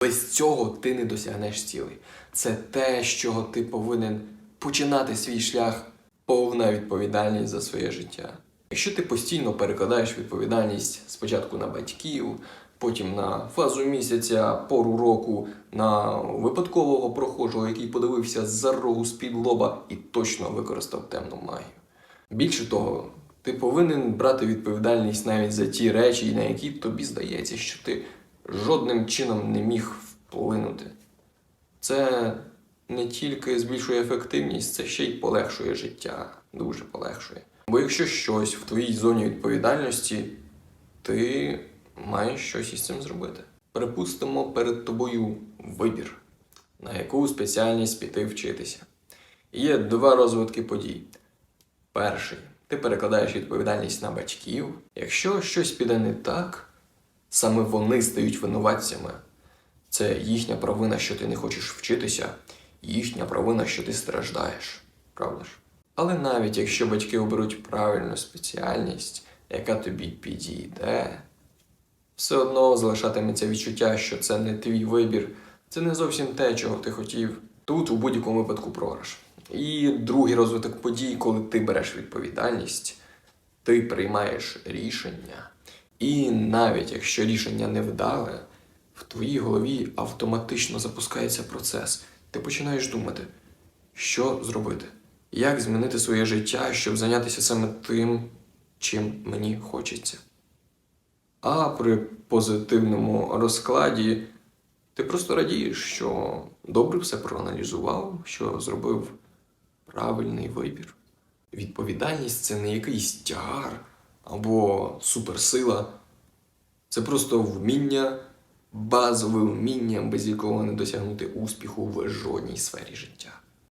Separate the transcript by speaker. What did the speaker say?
Speaker 1: Без цього ти не досягнеш цілей. Це те, з чого ти повинен починати свій шлях, повна відповідальність за своє життя. Якщо ти постійно перекладаєш відповідальність спочатку на батьків, потім на фазу місяця, пору року, на випадкового прохожого, який подивився з-за рогу з-під лоба і точно використав темну магію. Більше того, ти повинен брати відповідальність навіть за ті речі, на які тобі здається, що ти жодним чином не міг вплинути. Це не тільки збільшує ефективність, це ще й полегшує життя, дуже полегшує. Бо якщо щось в твоїй зоні відповідальності, ти маєш щось із цим зробити. Припустимо перед тобою вибір, на яку спеціальність піти вчитися. Є два розвитки подій. Перший ти перекладаєш відповідальність на батьків. Якщо щось піде не так, саме вони стають винуватцями. Це їхня провина, що ти не хочеш вчитися, їхня провина, що ти страждаєш. Правда ж? Але навіть якщо батьки оберуть правильну спеціальність, яка тобі підійде, все одно залишатиметься відчуття, що це не твій вибір, це не зовсім те, чого ти хотів. Тут у будь-якому випадку програш. І другий розвиток подій, коли ти береш відповідальність, ти приймаєш рішення. І навіть якщо рішення невдале, в твоїй голові автоматично запускається процес. Ти починаєш думати, що зробити, як змінити своє життя, щоб зайнятися саме тим, чим мені хочеться. А при позитивному розкладі ти просто радієш, що добре все проаналізував, що зробив правильний вибір. Відповідальність це не якийсь тягар або суперсила. Це просто вміння, базове вміння, без якого не досягнути успіху в жодній сфері життя.